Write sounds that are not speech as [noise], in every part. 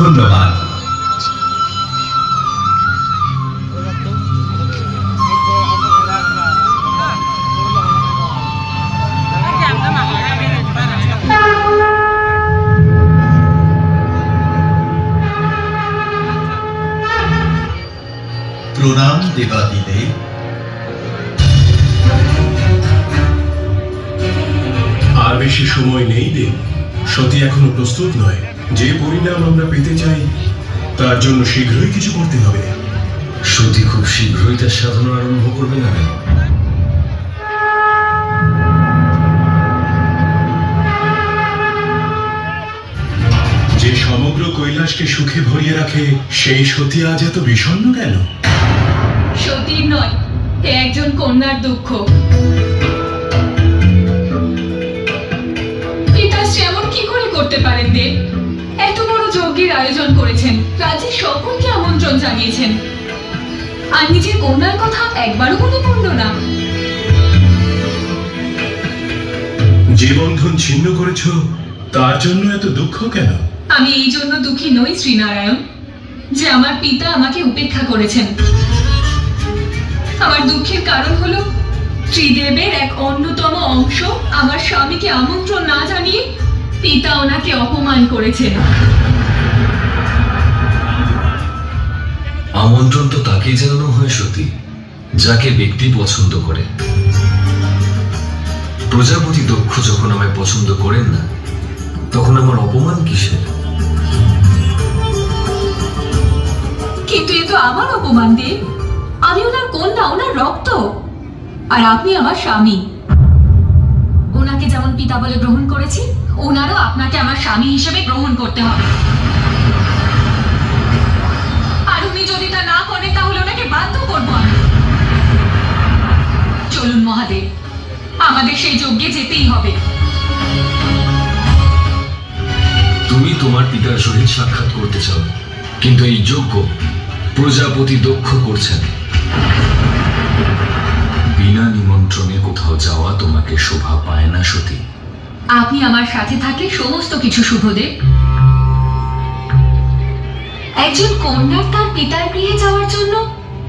ধন্যবাদ। প্রণাম দেবাদিদেব আর বেশি সময় নেই দেব। সতী এখনও প্রস্তুত নয়। যে পরিণাম আমরা পেতে চাই তার জন্য শীঘ্রই কিছু করতে হবে। সতী খুব শীঘ্রই তার সাধনা আরম্ভ করবে না যে সমগ্র কৈলাসকে সুখে ভরিয়ে রাখে সেই সতী আজ এত বিষণ্ণ কেন? সতীর নয় এ একজন কন্যার দুঃখ। পিতাশ্রী এমন কি করে করতে পারেন দেব আয়োজন করেছেন। রাজ্যের সকলকে আমন্ত্রণ জানিয়েছেন। আর নিজের কন্যার কথা একবারও মনে পড়ল না। যে বন্ধন ছিন্ন করেছ তার জন্য এত দুঃখ কেন? আমি এই জন্য দুঃখী নই শ্রীনারায়ণ যে আমার পিতা আমাকে উপেক্ষা করেছেন। আমার দুঃখের কারণ হলো ত্রিদেবের এক অন্যতম অংশ আমার স্বামীকে আমন্ত্রণ না জানিয়ে পিতা ওনাকে অপমান করেছেন। আমন্ত্রণ তো তাকেই জানানো হয় সতী, যাকে ব্যক্তি পছন্দ করে। প্রজাপতি দক্ষ যখন আমায় পছন্দ করেন না, তখন আমার অপমান কিসের? কিন্তু এ তো আমার অপমান, দেব। আমি ওনার কন্যা, ওনার রক্ত। আর আপনি আমার স্বামী। ওনাকে যেমন পিতা বলে গ্রহণ করেছি, ওনারও আপনাকে আমার স্বামী হিসেবে গ্রহণ করতে হবে। করব আমি চলুন মহাদেব আমাদের সেই যজ্ঞে যেতেই হবে। তুমি তোমার পিতার সহিত সাক্ষাৎ করতে চাও কিন্তু এই যোগ্য প্রজাপতি দক্ষ করছেন। বিনা নিমন্ত্রণে কোথাও যাওয়া তোমাকে শোভা পায় না সতী। আপনি আমার সাথে থাকলে সমস্ত কিছু শুভদেব একজন কন্যার তার পিতার গৃহে যাওয়ার জন্য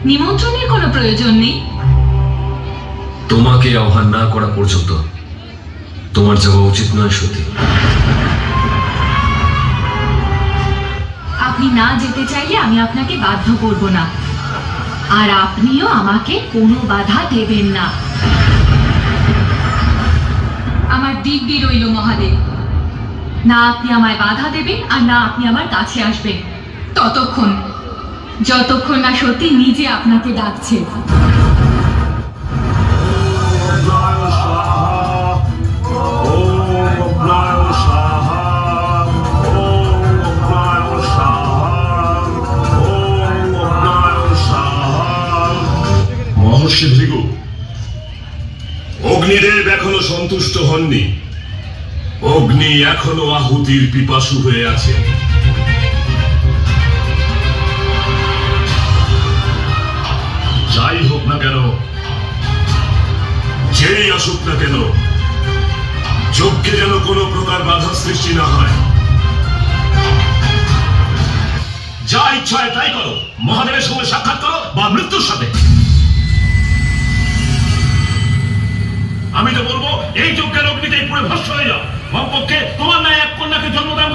নিমন্ত্রণের কোনো প্রয়োজন নেই। তোমাকে আহ্বান না করা পর্যন্ত তোমার যাওয়া উচিত নয় সতী। আপনি না যেতে চাইলে আমি আপনাকে বাধ্য করব না। আর আপনিও আমাকে কোনো বাধা দেবেন না। আমার দিব্যি রইল মহাদেব। না আপনি আমায় বাধা দেবেন আর না আপনি আমার কাছে আসবেন। ততক্ষণ যতক্ষণ না সত্যি নিজে আপনাকে ডাকছে। অগ্নিদেব এখনও সন্তুষ্ট হননি। অগ্নি এখনও আহুতির পিপাসু হয়ে আছে। সৃষ্টি না হয় যা ইচ্ছা তাই করো। মহাদেবের সঙ্গে সাক্ষাৎ করো বা মৃত্যুর সাথে। আমি তো বলব, এই যজ্ঞের অগ্নিতেই পুরো ভস্য হয়ে যাও। কমপক্ষে তোমার ন্যায় এক কন্যাকে জন্মদান করার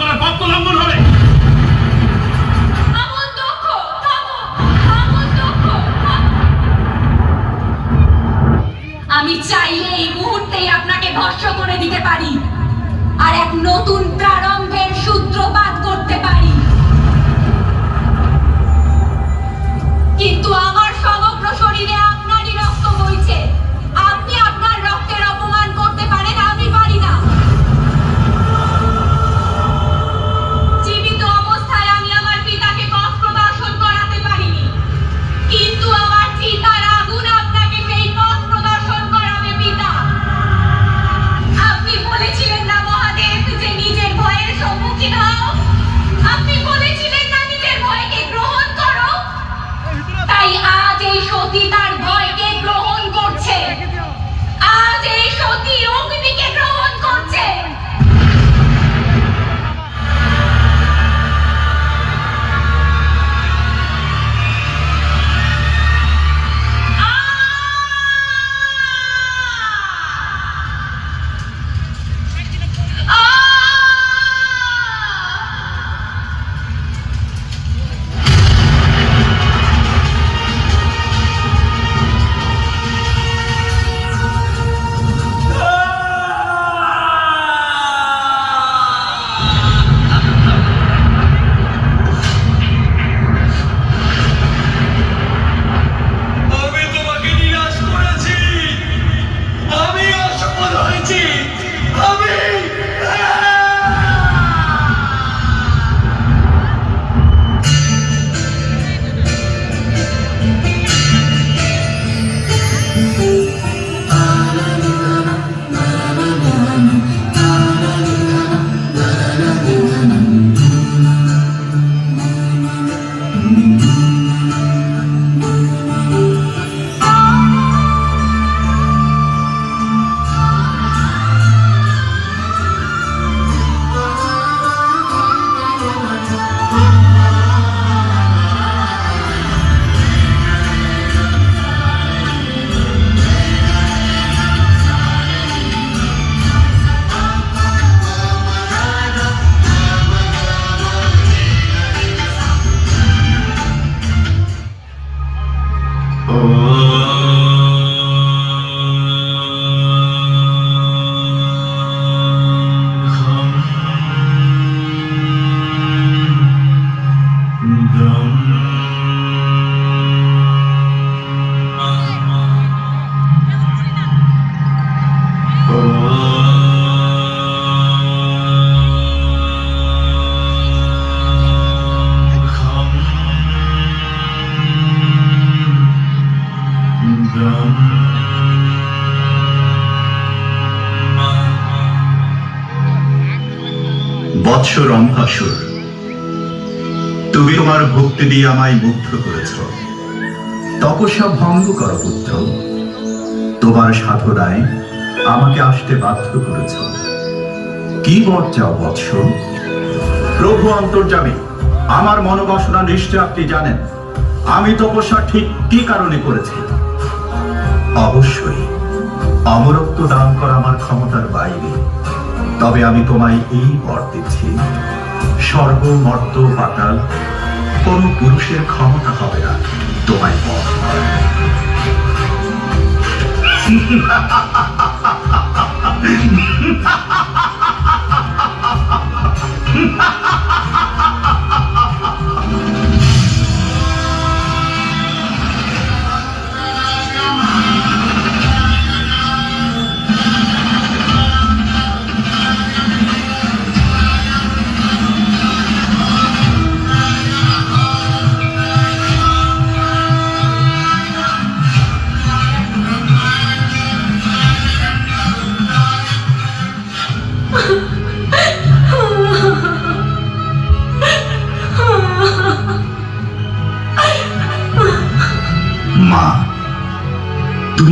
বৎস রম্ভাসুর তুমি তোমার ভক্তি দিয়ে আমায় মুগ্ধ করেছ। তপস্যা ভঙ্গ কর পুত্র। তোমার সাধনায় আমাকে আসতে বাধ্য করেছ। কি বর চাও বৎস প্রভু অন্তর্যামী, আমার মনোবাসনা নিশ্চয় আপনি জানেন। আমি তপস্যা ঠিক কি কারণে করেছি? অবশ্যই অমরত্ব দান করা আমার ক্ষমতার বাইরে তবে আমি তোমায় এই বর দিচ্ছি স্বর্গ মর্ত পাতাল, কোন পুরুষের ক্ষমতা হবে না, তোমায় বর। মা [laughs]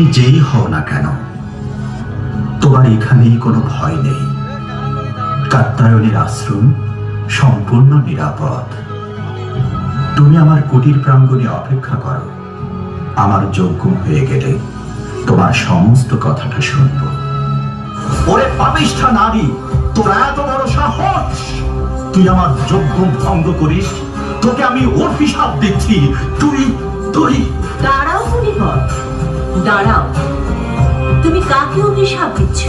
তুমি যেই হও না কেন? তোমার এখানেই কোনো ভয় নেই। কাত্তায়নের আশ্রম সম্পূর্ণ নিরাপদ। তুমি আমার কুটির প্রাঙ্গণে অপেক্ষা করো। আমার যোগ্য হয়ে গেলে তোমার সমস্ত কথাটা শুনব। ওরে পাপিষ্ঠা নারী, তোর এত বড় সাহস! তুই আমার যোগ্য ভঙ্গ করিস, তোকে আমি অভিশাপ দিচ্ছি। তুই তুই। দাঁড়াও মুনিবর দাঁড়াও। তুমি কাকে অভিশাপ দিচ্ছ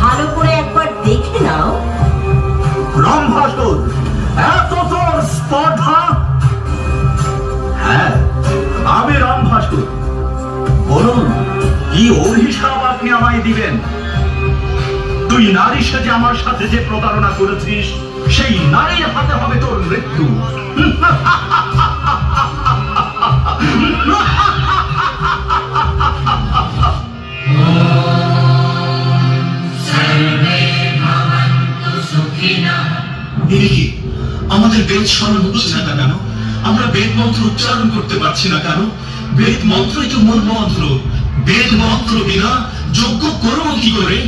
ভালো করে একবার দেখে নাও। রম্ভাসুর এত তোর স্পর্ধা? হ্যাঁ আমি রম্ভাসুর বলুন, কি অভিশাপ আপনি আমায় দিবেন? তুই নারী সেজে আমার সাথে যে প্রতারণা করেছিস, সেই নারীর হাতে হবে তোর মৃত্যু। [laughs] আমাদের বেদ স্মরণ হচ্ছে না কেন? আমরা বেদ মন্ত্র উচ্চারণ করতে পারছি না কেন? বেদ মন্ত্রই তো মূল মন্ত্র। বেদ মন্ত্র বিনা যোগ্য করব কি করে?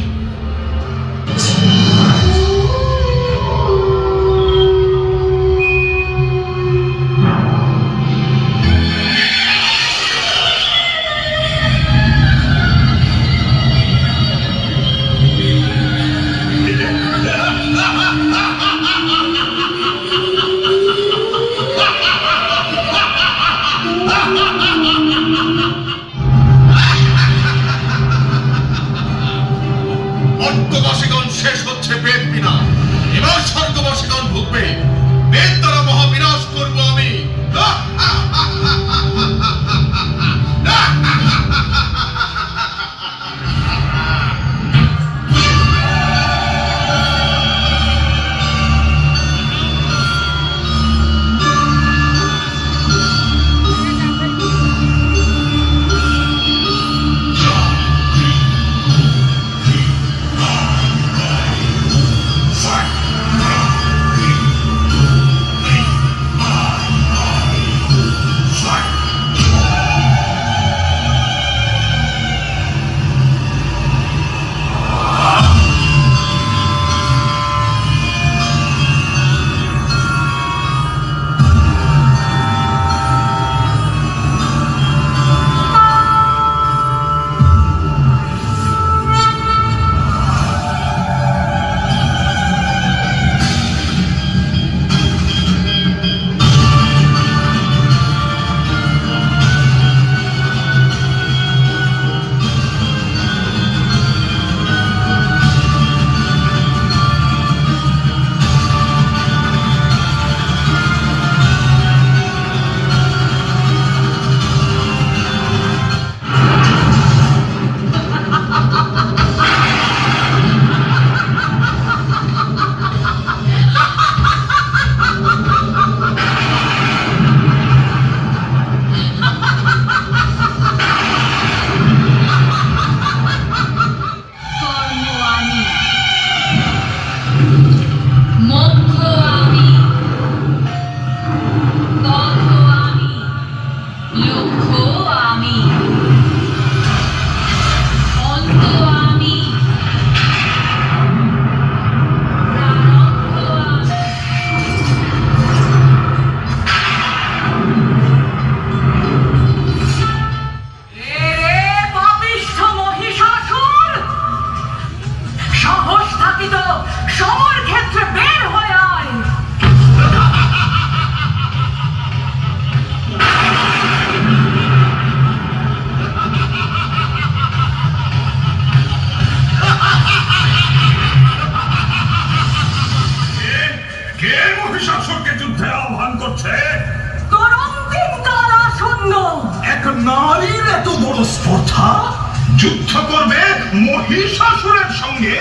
আমি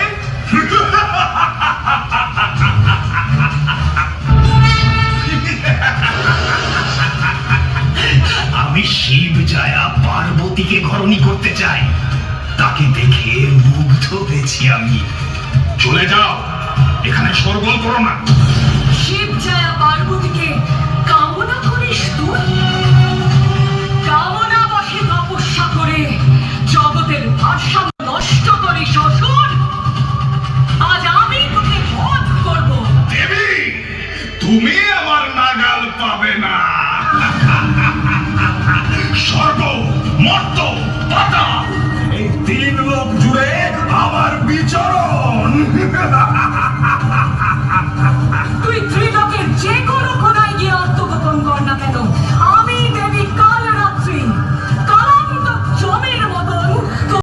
শিব পার্বতীকে ঘরণী করতে চাই। তাকে দেখে মুগ্ধ হয়েছি আমি। চলে যাও। এখানে সরগোল করো না। শিব জয়া পার্বতীকে কামনা করিস তুই? কামনা বসে তপস্যা করে জগতের ভারসাম্য তুমি